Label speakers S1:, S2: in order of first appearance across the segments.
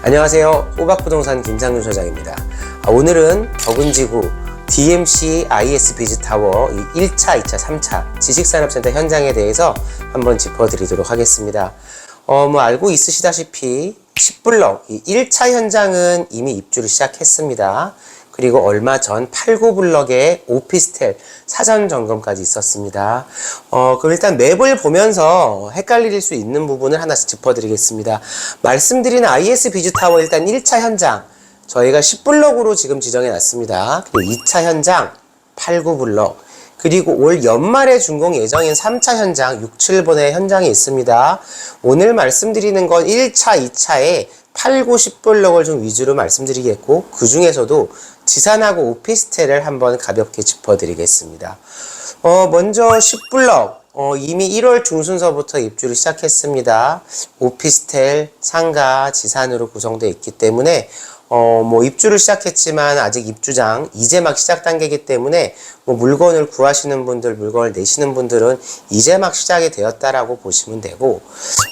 S1: 안녕하세요. 호박부동산 김상윤 소장입니다. 아, 오늘은 적은지구 DMC IS 비즈타워 1차, 2차, 3차 지식산업센터 현장에 대해서 한번 짚어드리도록 하겠습니다. 어, 뭐 알고 있으시다시피 10블럭 이 1차 현장은 이미 입주를 시작했습니다. 그리고 얼마 전 8, 9블럭의 오피스텔 사전 점검까지 있었습니다. 어, 그럼 일단 맵을 보면서 헷갈릴 수 있는 부분을 하나씩 짚어드리겠습니다. 말씀드린 IS 비주타워 일단 1차 현장 저희가 10블럭으로 지금 지정해 놨습니다. 그리고 2차 현장 8, 9블럭 그리고 올 연말에 준공 예정인 3차 현장 6, 7번의 현장이 있습니다. 오늘 말씀드리는 건 1차, 2차에 8, 9, 10블럭을 좀 위주로 말씀드리겠고 그 중에서도 지산하고 오피스텔을 한번 가볍게 짚어드리겠습니다. 어, 먼저 10블럭 어, 이미 1월 중순서부터 입주를 시작했습니다. 오피스텔, 상가, 지산으로 구성되어 있기 때문에 어, 뭐 입주를 시작했지만 아직 입주장 이제 막 시작 단계이기 때문에 뭐 물건을 구하시는 분들, 물건을 내시는 분들은 이제 막 시작이 되었다라고 보시면 되고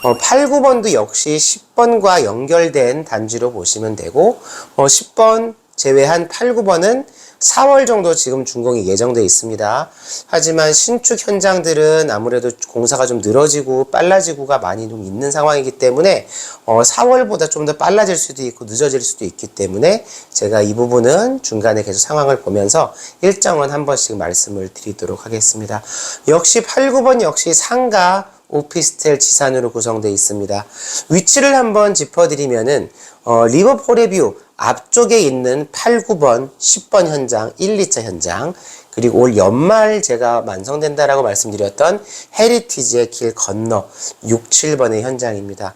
S1: 어, 8, 9번도 역시 10번과 연결된 단지로 보시면 되고 어, 10번 제외한 8, 9번은 4월 정도 지금 준공이 예정돼 있습니다. 하지만 신축 현장들은 아무래도 공사가 좀 늘어지고 빨라지고가 많이 좀 있는 상황이기 때문에 어, 4월보다 좀 더 빨라질 수도 있고 늦어질 수도 있기 때문에 제가 이 부분은 중간에 계속 상황을 보면서 일정은 한 번씩 말씀을 드리도록 하겠습니다. 역시 8, 9번 역시 상가 오피스텔 지산으로 구성되어 있습니다. 위치를 한번 짚어드리면은 어, 리버 포레뷰 앞쪽에 있는 8, 9번, 10번 현장, 1, 2차 현장, 그리고 올 연말 제가 완성된다라고 말씀드렸던 헤리티지의 길 건너 6, 7번의 현장입니다.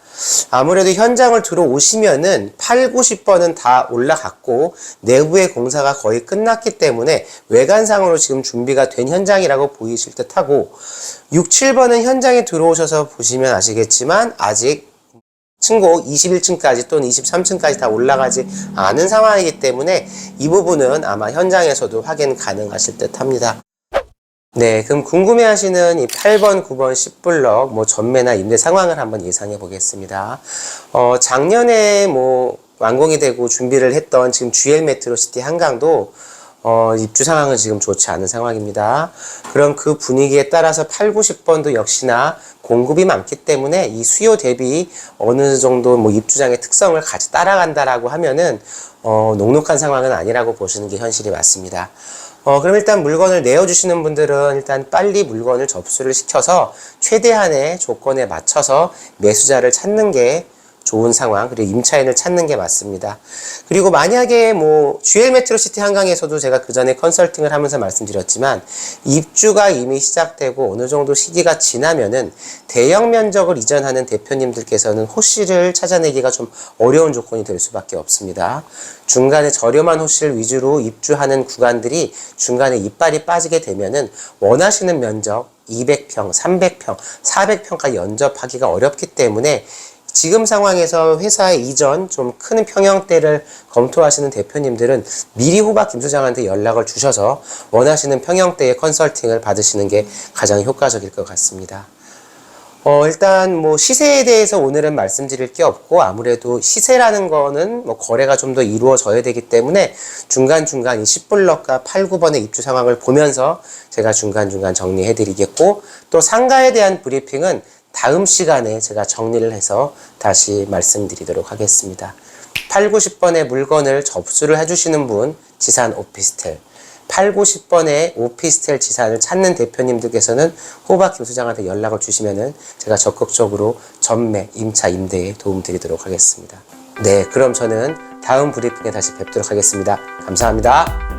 S1: 아무래도 현장을 들어오시면은 8, 9, 10번은 다 올라갔고 내부의 공사가 거의 끝났기 때문에 외관상으로 지금 준비가 된 현장이라고 보이실 듯 하고 6, 7번은 현장에 들어오셔서 보시면 아시겠지만 아직 층고 21층까지 또는 23층까지 다 올라가지 않은 상황이기 때문에 이 부분은 아마 현장에서도 확인 가능하실 듯 합니다. 네, 그럼 궁금해 하시는 이 8번, 9번, 10블럭 뭐 전매나 임대 상황을 한번 예상해 보겠습니다. 어, 작년에 뭐 완공이 되고 준비를 했던 지금 GL 메트로시티 한강도 어, 입주 상황은 지금 좋지 않은 상황입니다. 그럼 그 분위기에 따라서 8, 90번도 역시나 공급이 많기 때문에 이 수요 대비 어느 정도 뭐 입주장의 특성을 같이 따라간다라고 하면은 어, 녹록한 상황은 아니라고 보시는 게 현실이 맞습니다. 어, 그럼 일단 물건을 내어주시는 분들은 일단 빨리 물건을 접수를 시켜서 최대한의 조건에 맞춰서 매수자를 찾는 게 좋은 상황 그리고 임차인을 찾는 게 맞습니다. 그리고 만약에 뭐 GL 메트로시티 한강에서도 제가 그 전에 컨설팅을 하면서 말씀드렸지만 입주가 이미 시작되고 어느 정도 시기가 지나면은 대형 면적을 이전하는 대표님들께서는 호실을 찾아내기가 좀 어려운 조건이 될 수밖에 없습니다. 중간에 저렴한 호실 위주로 입주하는 구간들이 중간에 이빨이 빠지게 되면은 원하시는 면적 200평, 300평, 400평까지 연접하기가 어렵기 때문에 지금 상황에서 회사 이전 좀 큰 평형대를 검토하시는 대표님들은 미리 호박 김 소장한테 연락을 주셔서 원하시는 평형대의 컨설팅을 받으시는 게 가장 효과적일 것 같습니다. 어, 일단 뭐 시세에 대해서 오늘은 말씀드릴 게 없고 아무래도 시세라는 거는 뭐 거래가 좀 더 이루어져야 되기 때문에 중간중간 이 10블럭과 8, 9번의 입주 상황을 보면서 제가 중간중간 정리해 드리겠고 또 상가에 대한 브리핑은 다음 시간에 제가 정리를 해서 다시 말씀드리도록 하겠습니다. 8, 90번의 물건을 접수를 해주시는 분, 지산 오피스텔. 8, 90번의 오피스텔 지산을 찾는 대표님들께서는 호박 김 소장한테 연락을 주시면은 제가 적극적으로 전매, 임차, 임대에 도움 드리도록 하겠습니다. 네, 그럼 저는 다음 브리핑에 다시 뵙도록 하겠습니다. 감사합니다.